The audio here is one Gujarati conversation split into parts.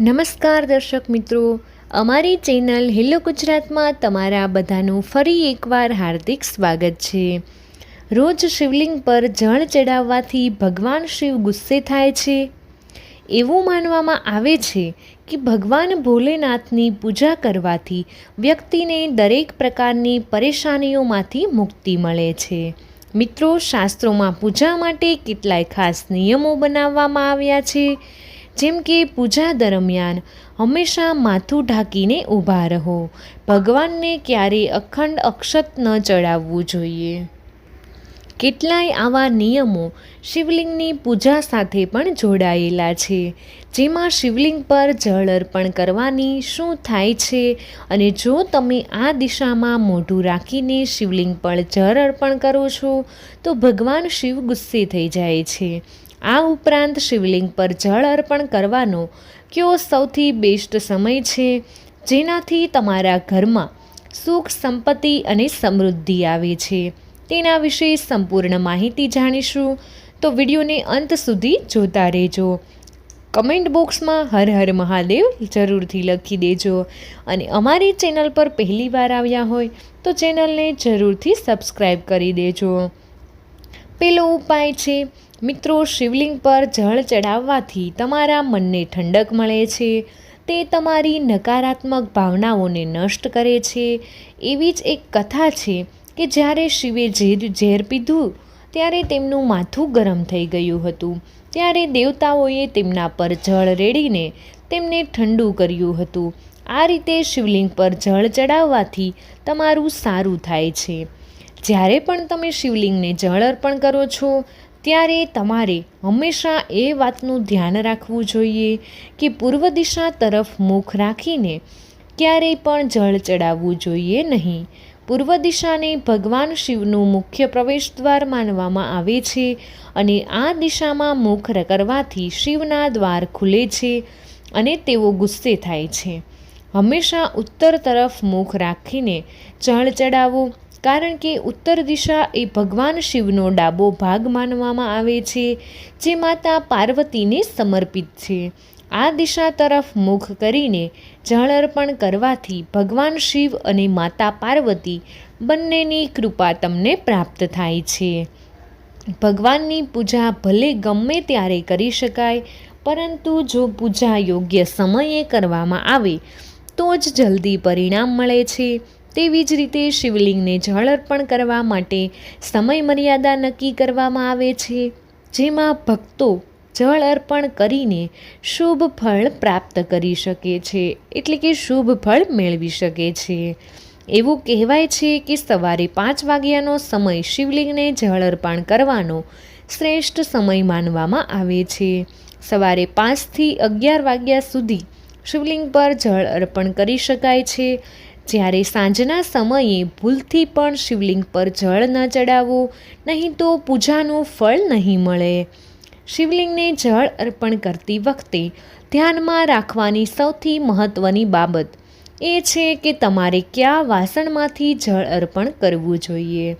નમસ્કાર દર્શક મિત્રો. અમારી ચેનલ હેલો ગુજરાતમાં તમારા બધાનું ફરી એકવાર હાર્દિક સ્વાગત છે. રોજ શિવલિંગ પર જળ ચડાવવાથી ભગવાન શિવ ગુસ્સે થાય છે. એવું માનવામાં આવે છે કે ભગવાન ભોલેનાથની પૂજા કરવાથી વ્યક્તિને દરેક પ્રકારની પરેશાનીઓમાંથી મુક્તિ મળે છે. મિત્રો, શાસ્ત્રોમાં પૂજા માટે કેટલાય ખાસ નિયમો બનાવવામાં આવ્યા છે. જેમ કે પૂજા દરમિયાન હંમેશા માથું ઢાંકીને ઊભા રહો. ભગવાનને ક્યારેય અખંડ અક્ષત ન ચડાવવું જોઈએ. કેટલાય આવા નિયમો શિવલિંગની પૂજા સાથે પણ જોડાયેલા છે. જેમાં શિવલિંગ પર જળ અર્પણ કરવાની શું થાય છે અને જો તમે આ દિશામાં મોઢું રાખીને શિવલિંગ પર જળ અર્પણ કરો છો, તો ભગવાન શિવ ગુસ્સે થઈ જાય છે. આ ઉપરાંત શિવલિંગ પર જળ અર્પણ કરવાનો કયો સૌથી બેસ્ટ સમય છે? જેનાથી તમારા ઘરમાં સુખ, સંપત્તિ અને સમૃદ્ધિ આવે છે. તેના વિશે સંપૂર્ણ માહિતી જાણીશું. તો વિડીયોને અંત સુધી જોતા રહેજો. કમેન્ટ બોક્સમાં હર હર મહાદેવ જરૂરથી લખી દેજો. અને અમારી ચેનલ પર પહેલી વાર આવ્યા હોય તો ચેનલને જરૂરથી સબસ્ક્રાઈબ કરી દેજો. પેલો ઉપાય છે. મિત્રો, શિવલિંગ પર જળ ચડાવવાથી તમારા મનને ઠંડક મળે છે. તે તમારી નકારાત્મક ભાવનાઓને નષ્ટ કરે છે. એવી જ એક કથા છે કે જ્યારે શિવે ઝેર ઝેર પીધું, ત્યારે તેમનું માથું ગરમ થઈ ગયું હતું. ત્યારે દેવતાઓએ તેમના પર જળ રેડીને તેમને ઠંડુ કર્યું હતું. આ રીતે શિવલિંગ પર જળ ચડાવવાથી તમારું સારું થાય છે. જ્યારે પણ તમે શિવલિંગને જળ અર્પણ કરો છો, ત્યારે તમારે હંમેશા એ વાતનું ધ્યાન રાખવું જોઈએ કે પૂર્વ દિશા તરફ મુખ રાખીને ક્યારેય પણ જળ ચડાવવું જોઈએ નહીં. પૂર્વ દિશાને ભગવાન શિવનું મુખ્ય પ્રવેશ દ્વાર માનવામાં આવે છે અને આ દિશામાં મુખ કરવાથી શિવના દ્વાર ખુલે છે અને તેઓ ગુસ્સે થાય છે. હંમેશા ઉત્તર તરફ મુખ રાખીને જળ ચડાવવું કારણ કે ઉત્તર દિશા એ ભગવાન શિવનો ડાબો ભાગ માનવામાં આવે છે, જે માતા પાર્વતીને સમર્પિત છે. આ દિશા તરફ મુખ કરીને જળ અર્પણ કરવાથી ભગવાન શિવ અને માતા પાર્વતી બંનેની કૃપા તમને પ્રાપ્ત થાય છે. ભગવાનની પૂજા ભલે ગમે ત્યારે કરી શકાય, પરંતુ જો પૂજા યોગ્ય સમયે કરવામાં આવે, તો જ જલ્દી પરિણામ મળે છે. તેવી જ રીતે શિવલિંગને જળ અર્પણ કરવા માટે સમય મર્યાદા નક્કી કરવામાં આવે છે, જેમાં ભક્તો જળ અર્પણ કરીને શુભ ફળ પ્રાપ્ત કરી શકે છે, એટલે કે શુભ ફળ મેળવી શકે છે. એવું કહેવાય છે કે સવારે પાંચ વાગ્યાનો સમય શિવલિંગને જળ અર્પણ કરવાનો શ્રેષ્ઠ સમય માનવામાં આવે છે. સવારે પાંચથી અગિયાર વાગ્યા સુધી શિવલિંગ પર જળ અર્પણ કરી શકાય છે જ્યારે સાંજના સમયે ભૂલથી પણ શિવલિંગ પર જળ ન ચડાવવું, નહીં તો પૂજાનું ફળ નહીં મળે. શિવલિંગને જળ અર્પણ કરતી વખતે ધ્યાનમાં રાખવાની સૌથી મહત્ત્વની બાબત એ છે કે તમારે કયા વાસણમાંથી જળ અર્પણ કરવું જોઈએ.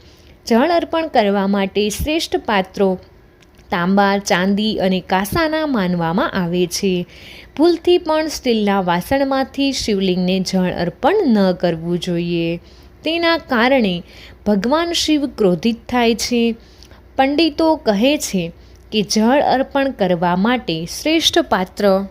જળ અર્પણ કરવા માટે શ્રેષ્ઠ પાત્રો તાંબા ચાંદી અને કાંસાના માનવામાં આવે છે. ભૂલથી પણ સ્ટીલના વાસણમાંથી શિવલિંગને જળ અર્પણ ન કરવું જોઈએ. તેના કારણે ભગવાન શિવ ક્રોધિત થાય છે. પંડિતો કહે છે કે જળ અર્પણ કરવા માટે શ્રેષ્ઠ પાત્ર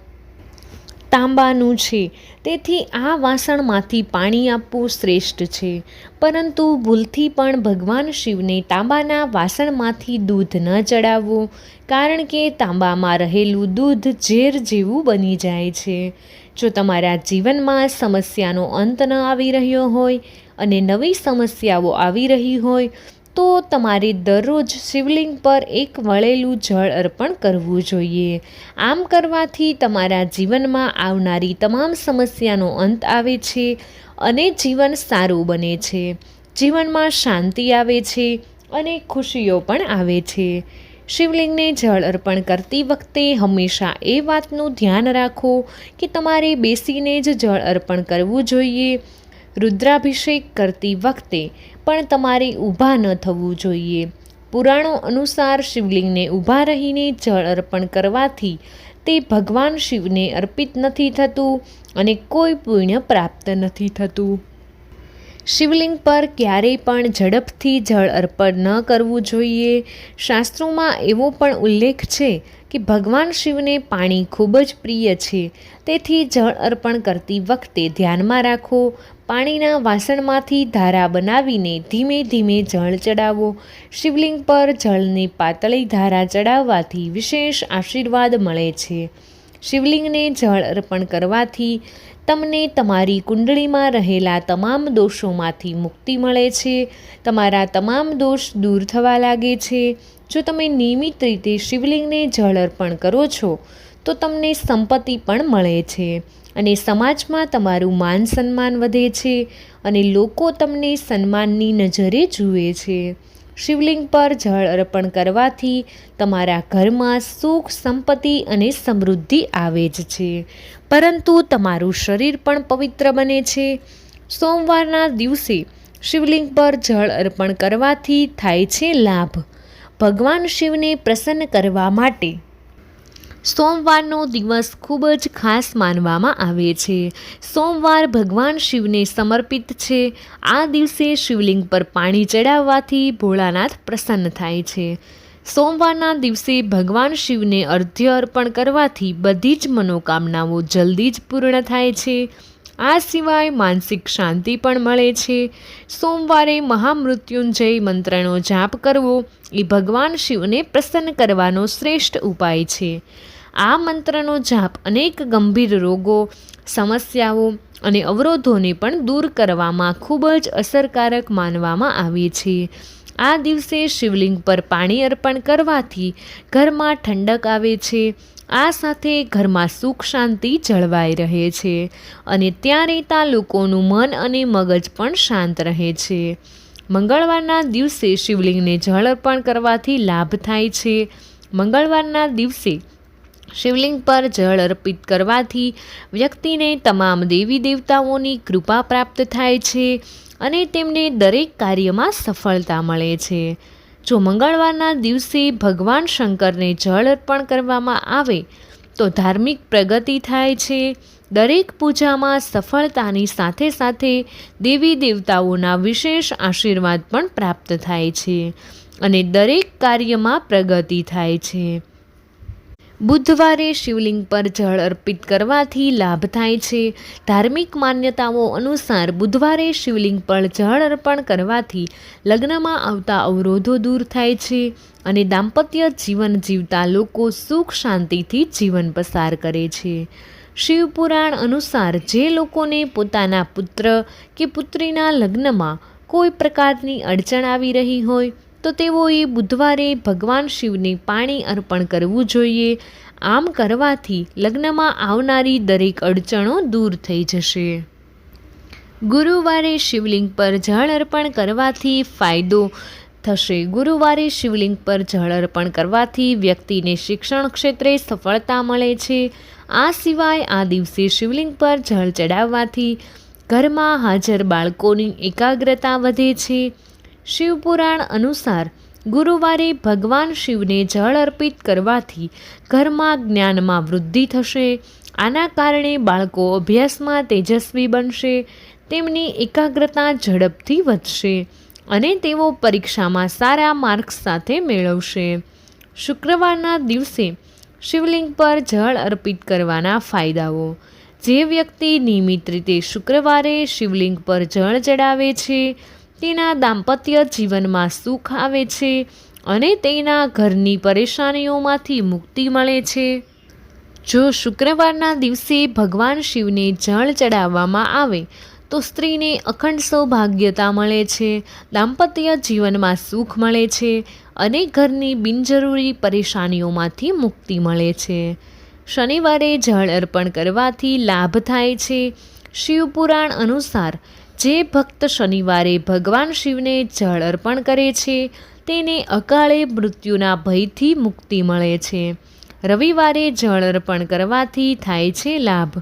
તાંબાનું છે. તેથી આ વાસણમાંથી પાણી આપવું શ્રેષ્ઠ છે. પરંતુ ભૂલથી પણ ભગવાન શિવને તાંબાના વાસણમાંથી દૂધ ન ચડાવવું, કારણ કે તાંબામાં રહેલું દૂધ ઝેર જેવું બની જાય છે. જો તમારા જીવનમાં સમસ્યાનો અંત ન આવી રહ્યો હોય અને નવી સમસ્યાઓ આવી રહી હોય તો તમારે દરરોજ શિવલિંગ પર એક વળેલું જળ અર્પણ કરવું જોઈએ. આમ કરવાથી તમારા જીવનમાં આવનારી તમામ સમસ્યાનો અંત આવે છે અને જીવન સારું બને છે. જીવનમાં શાંતિ આવે છે અને ખુશીઓ પણ આવે છે. શિવલિંગને જળ અર્પણ કરતી વખતે હંમેશા એ વાતનું ધ્યાન રાખો કે તમારે બેસીને જ જળ અર્પણ કરવું જોઈએ. રુદ્રાભિષેક કરતી વખતે પણ તમારે ઊભા ન થવું જોઈએ. પુરાણો અનુસાર શિવલિંગને ઊભા રહીને જળ અર્પણ કરવાથી તે ભગવાન શિવને અર્પિત નથી થતું અને કોઈ પુણ્ય પ્રાપ્ત નથી થતું. શિવલિંગ પર ક્યારેય પણ ઝડપથી જળ અર્પણ ન કરવું જોઈએ. શાસ્ત્રોમાં એવો પણ ઉલ્લેખ છે કે ભગવાન શિવને પાણી ખૂબ જ પ્રિય છે. તેથી જળ અર્પણ કરતી વખતે ધ્યાનમાં રાખો પાણીના વાસણમાંથી ધારા બનાવીને ધીમે ધીમે જળ ચડાવો. શિવલિંગ પર જળની પાતળી ધારા ચડાવવાથી વિશેષ આશીર્વાદ મળે છે. શિવલિંગને જળ અર્પણ કરવાથી તમને તમારી કુંડળીમાં રહેલા તમામ દોષોમાંથી મુક્તિ મળે છે. તમારા તમામ દોષ દૂર થવા લાગે છે. જો તમે નિયમિત રીતે શિવલિંગને જળ અર્પણ કરો છો તો તમને સંપત્તિ પણ મળે છે. અને સમાજમાં તમારું માન સન્માન વધે છે અને લોકો તમને સન્માનની નજરે જુએ છે. શિવલિંગ પર જળ અર્પણ કરવાથી તમારા ઘરમાં સુખ, સંપત્તિ અને સમૃદ્ધિ આવે જ છે. પરંતુ તમારું શરીર પણ પવિત્ર બને છે. સોમવારના દિવસે શિવલિંગ પર જળ અર્પણ કરવાથી થાય છે લાભ. ભગવાન શિવને પ્રસન્ન કરવા માટે સોમવારનો દિવસ ખૂબ જ ખાસ માનવામાં આવે છે. સોમવાર ભગવાન શિવને સમર્પિત છે. આ દિવસે શિવલિંગ પર પાણી ચડાવવાથી ભોળાનાથ પ્રસન્ન થાય છે. સોમવારના દિવસે ભગવાન શિવને અર્ધ્ય અર્પણ કરવાથી બધી જ મનોકામનાઓ જલ્દી જ પૂર્ણ થાય છે. આ સિવાય માનસિક શાંતિ પણ મળે છે. સોમવારે મહામૃત્યુંજય મંત્રનો જાપ કરવો એ ભગવાન શિવને પ્રસન્ન કરવાનો શ્રેષ્ઠ ઉપાય છે. આ મંત્રનો જાપ અનેક ગંભીર રોગો, સમસ્યાઓ અને અવરોધોને પણ દૂર કરવામાં ખૂબ જ અસરકારક માનવામાં આવે છે. આ દિવસે શિવલિંગ પર પાણી અર્પણ કરવાથી ઘરમાં ઠંડક આવે છે. આ સાથે ઘરમાં સુખ શાંતિ જળવાઈ રહે છે અને ત્યાં રહેતા લોકોનું મન અને મગજ પણ શાંત રહે છે. મંગળવારના દિવસે શિવલિંગને જળ અર્પણ કરવાથી લાભ થાય છે. મંગળવારના દિવસે શિવલિંગ પર જળ અર્પિત કરવાથી વ્યક્તિને તમામ દેવી દેવતાઓની કૃપા પ્રાપ્ત થાય છે અને તેમને દરેક કાર્યમાં સફળતા મળે છે. જો મંગળવારના દિવસે ભગવાન શંકરને જળ અર્પણ કરવામાં આવે, તો ધાર્મિક પ્રગતિ થાય છે. દરેક પૂજામાં સફળતાની સાથે સાથે દેવી દેવતાઓના વિશેષ આશીર્વાદ પણ પ્રાપ્ત થાય છે અને દરેક કાર્યમાં પ્રગતિ થાય છે. બુધવારે શિવલિંગ પર જળ અર્પિત કરવાથી લાભ થાય છે. ધાર્મિક માન્યતાઓ અનુસાર બુધવારે શિવલિંગ પર જળ અર્પણ કરવાથી લગ્નમાં આવતા અવરોધો દૂર થાય છે અને દાંપત્ય જીવન જીવતા લોકો સુખ શાંતિથી જીવન પસાર કરે છે. શિવપુરાણ અનુસાર જે લોકોને પોતાના પુત્ર કે પુત્રીના લગ્નમાં કોઈ પ્રકારની અડચણ આવી રહી હોય તો તેઓએ બુધવારે ભગવાન શિવને પાણી અર્પણ કરવું જોઈએ. આમ કરવાથી લગ્નમાં આવનારી દરેક અડચણો દૂર થઈ જશે. ગુરુવારે શિવલિંગ પર જળ અર્પણ કરવાથી ફાયદો થશે. ગુરુવારે શિવલિંગ પર જળ અર્પણ કરવાથી વ્યક્તિને શિક્ષણ ક્ષેત્રે સફળતા મળે છે. આ સિવાય આ દિવસે શિવલિંગ પર જળ ચડાવવાથી ઘરમાં હાજર બાળકોની એકાગ્રતા વધે છે. શિવપુરાણ અનુસાર ગુરુવારે ભગવાન શિવને જળ અર્પિત કરવાથી ઘરમાં જ્ઞાનમાં વૃદ્ધિ થશે. આના કારણે બાળકો અભ્યાસમાં તેજસ્વી બનશે, તેમની એકાગ્રતા ઝડપથી વધશે અને તેઓ પરીક્ષામાં સારા માર્ક્સ સાથે મેળવશે. શુક્રવારના દિવસે શિવલિંગ પર જળ અર્પિત કરવાના ફાયદાઓ. જે વ્યક્તિ નિયમિત રીતે શુક્રવારે શિવલિંગ પર જળ ચડાવે છે તેના દાંપત્ય જીવનમાં સુખ આવે છે અને તેના ઘરની પરેશાનીઓમાંથી મુક્તિ મળે છે. જો શુક્રવારના દિવસે ભગવાન શિવને જળ ચડાવવામાં આવે, તો સ્ત્રીને અખંડ સૌભાગ્યતા મળે છે, દાંપત્ય જીવનમાં સુખ મળે છે અને ઘરની બિનજરૂરી પરેશાનીઓમાંથી મુક્તિ મળે છે. શનિવારે જળ અર્પણ કરવાથી લાભ થાય છે. શિવપુરાણ અનુસાર જે ભક્ત શનિવારે ભગવાન શિવને જળ અર્પણ કરે છે, તેને અકાળે મૃત્યુના ભયથી મુક્તિ મળે છે. રવિવારે જળ અર્પણ કરવાથી થાય છે લાભ.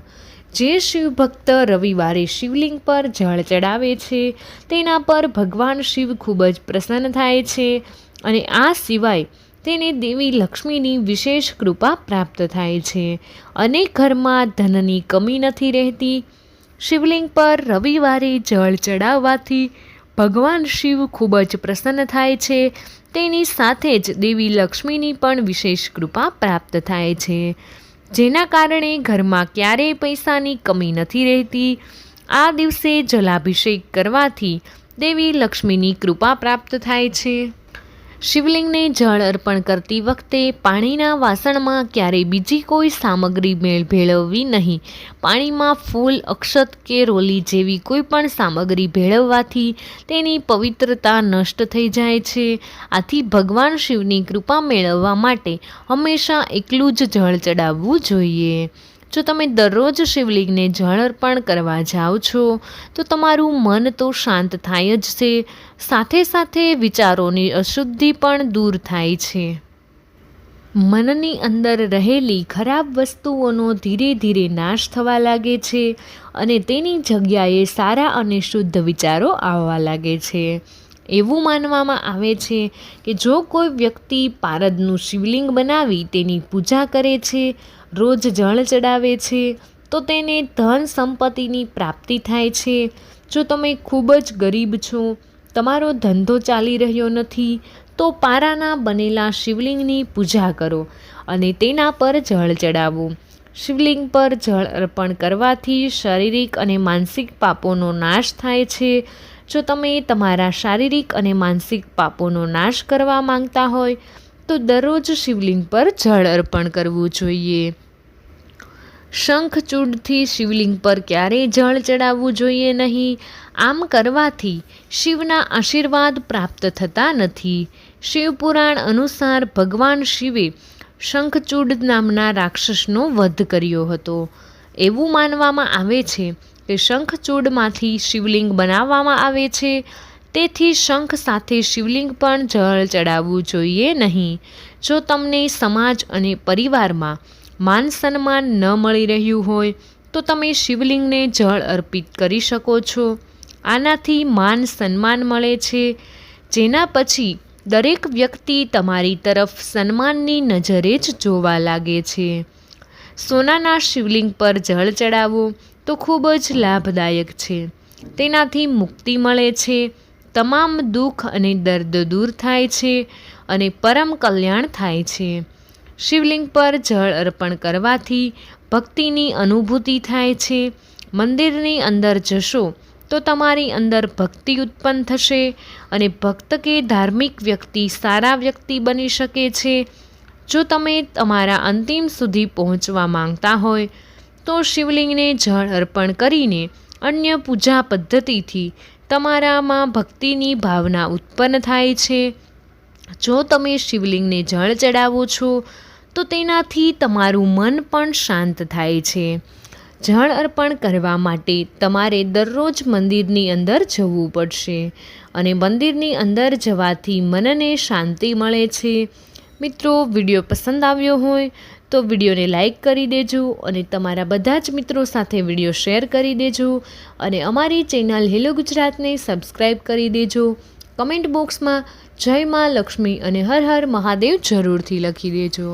જે શિવભક્ત રવિવારે શિવલિંગ પર જળ ચડાવે છે, તેના પર ભગવાન શિવ ખૂબ જ પ્રસન્ન થાય છે અને આ સિવાય તેને દેવી લક્ષ્મીની વિશેષ કૃપા પ્રાપ્ત થાય છે. અને ઘરમાં ધનની કમી નથી રહેતી. શિવલિંગ પર રવિવારે જળ ચડાવવાથી ભગવાન શિવ ખૂબ જ પ્રસન્ન થાય છે. તેની સાથે જ દેવી લક્ષ્મીની પણ વિશેષ કૃપા પ્રાપ્ત થાય છે. જેના કારણે ઘરમાં ક્યારેય પૈસાની કમી નથી રહેતી. આ દિવસે જલાભિષેક કરવાથી દેવી લક્ષ્મીની કૃપા પ્રાપ્ત થાય છે. શિવલિંગને જળ અર્પણ કરતી વખતે પાણીના વાસણમાં ક્યારેય બીજી કોઈ સામગ્રી મેળ ભેળવવી નહીં. પાણીમાં ફૂલ, અક્ષત કે રોલી જેવી કોઈ પણ સામગ્રી ભેળવવાથી તેની પવિત્રતા નષ્ટ થઈ જાય છે. આથી ભગવાન શિવની કૃપા મેળવવા માટે હંમેશા એકલું જ જળ ચડાવવું જોઈએ. જો તમે દરરોજ શિવલિંગને જળ અર્પણ કરવા જાઓ છો, તો તમારું મન તો શાંત થાય જ છે. સાથે સાથે વિચારોની અશુદ્ધિ પણ દૂર થાય છે. મનની અંદર રહેલી ખરાબ વસ્તુઓનો ધીરે ધીરે નાશ થવા લાગે છે અને તેની જગ્યાએ સારા અને શુદ્ધ વિચારો આવવા લાગે છે. એવું માનવામાં આવે છે કે જો કોઈ વ્યક્તિ પારદનું શિવલિંગ બનાવી તેની પૂજા કરે છે, રોજ જળ ચડાવે છે, તો તેને ધન સંપત્તિની પ્રાપ્તિ થાય છે. જો તમે ખૂબ જ ગરીબ છો તમારો ધંધો ચાલી રહ્યો નથી, તો પારાના બનેલા શિવલિંગની પૂજા કરો અને તેના પર જળ ચડાવો. શિવલિંગ પર જળ અર્પણ કરવાથી શારીરિક અને માનસિક પાપોનો નાશ થાય છે. જો તમે તમારા શારીરિક અને માનસિક પાપોનો નાશ કરવા માંગતા હોય, તો દરરોજ શિવલિંગ પર જળ અર્પણ કરવું જોઈએ. શંખચૂડથી શિવલિંગ પર ક્યારેય જળ ચડાવવું જોઈએ નહીં? આમ કરવાથી શિવના આશીર્વાદ પ્રાપ્ત થતા નથી. શિવપુરાણ અનુસાર ભગવાન શિવે શંખચૂડ નામના રાક્ષસનો વધ કર્યો હતો. એવું માનવામાં આવે છે કે શંખચૂડમાંથી શિવલિંગ બનાવવામાં આવે છે. તેથી શંખ સાથે શિવલિંગ પણ જળ ચડાવવું જોઈએ નહીં. જો તમને સમાજ અને પરિવારમાં માન સન્માન ન મળી રહ્યું હોય તો તમે શિવલિંગને જળ અર્પિત કરી શકો છો. આનાથી માન સન્માન મળે છે. જેના પછી દરેક વ્યક્તિ તમારી તરફ સન્માનની નજરે જ જોવા લાગે છે. સોનાના શિવલિંગ પર જળ ચડાવો તો ખૂબ જ લાભદાયક છે. તેનાથી મુક્તિ મળે છે. તમામ દુઃખ અને દર્દ દૂર થાય છે અને પરમ કલ્યાણ થાય છે. શિવલિંગ પર જળ અર્પણ કરવાથી ભક્તિની અનુભૂતિ થાય છે. મંદિરની અંદર જશો તો તમારી અંદર ભક્તિ ઉત્પન્ન થશે અને ભક્ત કે ધાર્મિક વ્યક્તિ સારા વ્યક્તિ બની શકે છે. જો તમે તમારા અંતિમ સુધી પહોંચવા માંગતા હોય, તો શિવલિંગને જળ અર્પણ કરીને અન્ય પૂજા પદ્ધતિથી તમારામાં ભક્તિની ભાવના ઉત્પન્ન થાય છે. જો તમે શિવલિંગને જળ ચડાવો છો તો તેનાથી તમારું મન પણ શાંત થાય છે. જળ અર્પણ કરવા માટે તમારે દરરોજ મંદિરની અંદર જવું પડશે અને મંદિરની અંદર જવાથી મનને શાંતિ મળે છે. મિત્રો, વીડિયો પસંદ આવ્યો હોય તો વિડીયોને લાઇક કરી દેજો અને તમારા બધા જ મિત્રો સાથે વીડિયો શેર કરી દેજો અને અમારી ચેનલ હેલો ગુજરાતને સબસ્ક્રાઈબ કરી દેજો. કમેન્ટ બોક્સમાં જય મા લક્ષ્મી અને હર હર મહાદેવ જરૂરથી લખી દેજો.